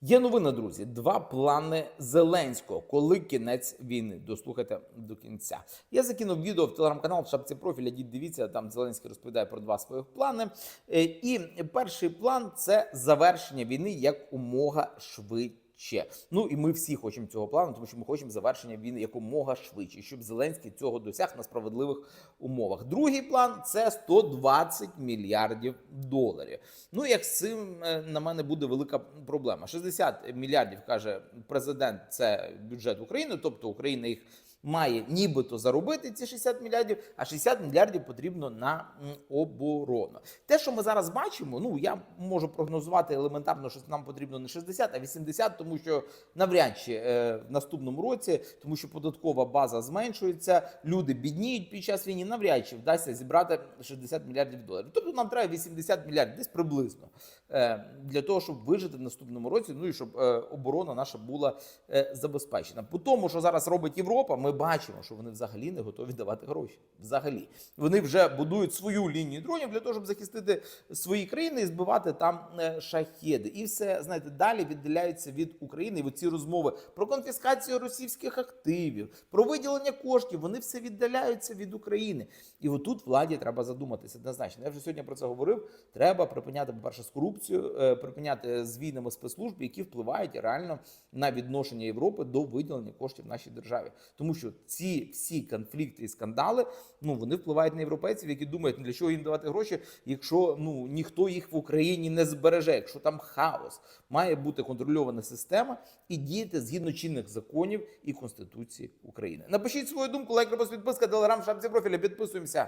Є новина, друзі. Два плани Зеленського. Коли кінець війни? Дослухайте до кінця. Я закинув відео в телеграм-канал в шапці профіля. Дивіться, там Зеленський розповідає про два своїх плани. Е, І перший план це завершення війни як умога швидше. Ну і ми всі хочемо цього плану, тому що ми хочемо завершення війни якомога швидше, щоб Зеленський цього досяг на справедливих умовах. Другий план це 120 мільярдів доларів. Ну як з цим е, на мене буде велика проблема. 60 мільярдів каже президент. Це бюджет України, тобто Україна їх. Має нібито заробити ці 60 мільярдів, а 60 мільярдів потрібно на оборону. Те, що ми зараз бачимо, ну я можу прогнозувати елементарно, що нам потрібно не 60, а 80, тому що навряд чи е, в наступному році, тому що податкова база зменшується, люди бідніють під час війни, навряд чи вдасться зібрати 60 мільярдів доларів. Тобто нам треба 80 мільярдів, десь приблизно, е, для того, щоб вижити в наступному році, ну і щоб е, оборона наша була е, забезпечена. По тому, що зараз робить Європа, ми бачимо, що вони взагалі не готові давати гроші. Взагалі, вони вже будують свою лінію дронів для того, щоб захистити свої країни і збивати там е, шахеди. І все знаєте, далі віддаляються від України. І ці розмови про конфіскацію російських активів, про виділення коштів. Вони все віддаляються від України. І отут владі треба задуматися однозначно. Я вже сьогодні про це говорив. Треба припиняти, по-перше, з корупцією, е, припиняти з війнами спецслужб, які впливають реально на відношення Європи до виділення коштів в нашій державі. Тому що ці всі конфлікти і скандали ну вони впливають на європейців, які думають, «Ну, для чого їм давати гроші, якщо ну ніхто їх в Україні не збереже, якщо там хаос, має бути контрольована система і діяти згідно чинних законів і конституції України. Напишіть свою думку, лайк, репост, підписка, телеграм, шапці профіля. Підписуємося.